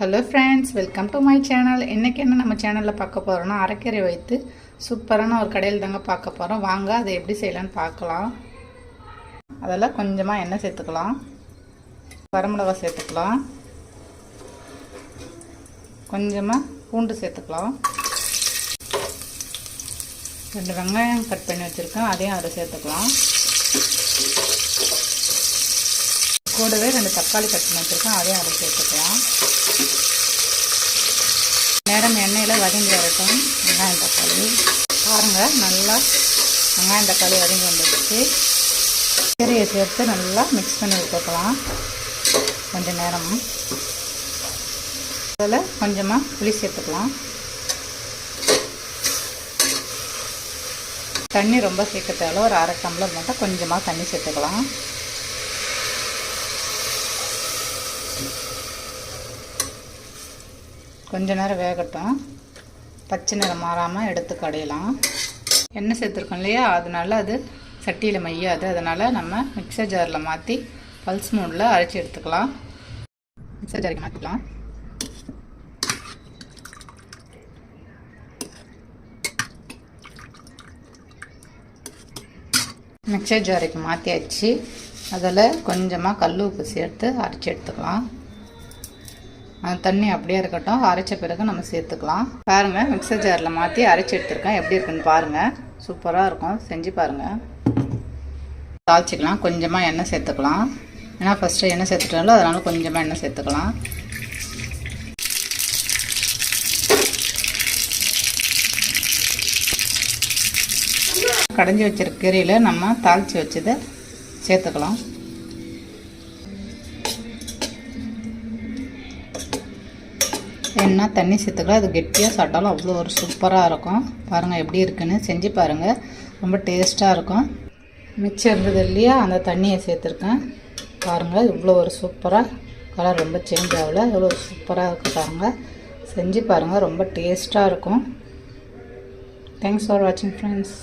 Hello friends welcome to my channel இன்றைக்கி என்ன நம்ம சேனலில் பார்க்க போகிறோம்னா அரைக்கீரை வைத்து சூப்பரான ஒரு கடையில் தாங்க பார்க்க போகிறோம் வாங்க அதை எப்படி செய்யலான்னு பார்க்கலாம். அதெல்லாம் கொஞ்சமாக எண்ணெய் சேர்த்துக்கலாம். வரமிளகா சேர்த்துக்கலாம். கொஞ்சமாக பூண்டு சேர்த்துக்கலாம். ரெண்டு வெங்காயம் கட் பண்ணி வச்சுருக்கேன் அதையும் அதில் சேர்த்துக்கலாம். கூடவே ரெண்டு தக்காளி கட் பண்ணி வச்சுருக்கேன் அதையும் அரைச்சி எடுத்துக்கலாம். நேரம் எண்ணெயில் வதங்கி வரட்டும். வெங்காயம் தக்காளி. பாருங்கள் நல்லா வெங்காயம் தக்காளி வதங்கி வந்துடுச்சு கீரையை சேர்த்து நல்லா மிக்ஸ் பண்ணி விட்டுக்கலாம் கொஞ்சம் நேரம். அதில் கொஞ்சமாக புளி சேர்த்துக்கலாம். தண்ணி ரொம்ப சேர்க்க ஒரு அரை டம்ளர் மட்டும் கொஞ்சமாக தண்ணி சேர்த்துக்கலாம். கொஞ்ச நேரம் வேகட்டும். பச்சை நிறம் மாறாமல் எடுத்து கடையலாம். எண்ணெய் சேர்த்துருக்கோம் இல்லையா? அதனால அது சட்டியில் மையாது. அதனால் நம்ம மிக்சர் ஜாரில் மாற்றி பல்ஸ் மூடில் அரைச்சி எடுத்துக்கலாம். மிக்சர் ஜாருக்கு மாற்றிக்கலாம் மிக்சர் ஜாரிக்கு மாற்றியாச்சு அதில் கொஞ்சமாக கல் உப்பு சேர்த்து அரைச்சி எடுத்துக்கலாம். தண்ணி அப்படியே இருக்கட்டும். அரைச்ச பிறகு நம்ம சேர்த்துக்கலாம். பாருங்கள் மிக்சர் ஜாரில் மாற்றி அரைச்சி எடுத்துருக்கேன். எப்படி இருக்குன்னு பாருங்கள் சூப்பராக இருக்கும். செஞ்சு பாருங்கள் தாளிச்சிக்கலாம். கொஞ்சமாக எண்ணெய் சேர்த்துக்கலாம். ஏன்னா ஃபஸ்ட்டு எண்ணெய் சேர்த்துட்டாலும் அதனால் கொஞ்சமாக எண்ணெய் சேர்த்துக்கலாம். கடைஞ்சி வச்சிருக்க கீரையில் நம்ம தாளித்து வச்சதை சேர்த்துக்கலாம். என்ன தண்ணி சேர்த்துக்கலாம். அது கெட்டியாக சாப்பிட்டாலும் அவ்வளோ ஒரு சூப்பராக இருக்கும். பாருங்கள் எப்படி இருக்குன்னு. செஞ்சு பாருங்கள் ரொம்ப டேஸ்ட்டாக இருக்கும். மிச்சம் இருந்தது இல்லையா? அந்த தண்ணியை சேர்த்துருக்கேன். பாருங்கள் இவ்வளோ ஒரு சூப்பராக கலர் ரொம்ப சேஞ்ச் ஆகல. இவ்வளோ சூப்பராக இருக்குது பாருங்கள் செஞ்சு பாருங்கள் ரொம்ப டேஸ்ட்டாக இருக்கும். தேங்க்ஸ் ஃபார் வாட்சிங் ஃப்ரெண்ட்ஸ்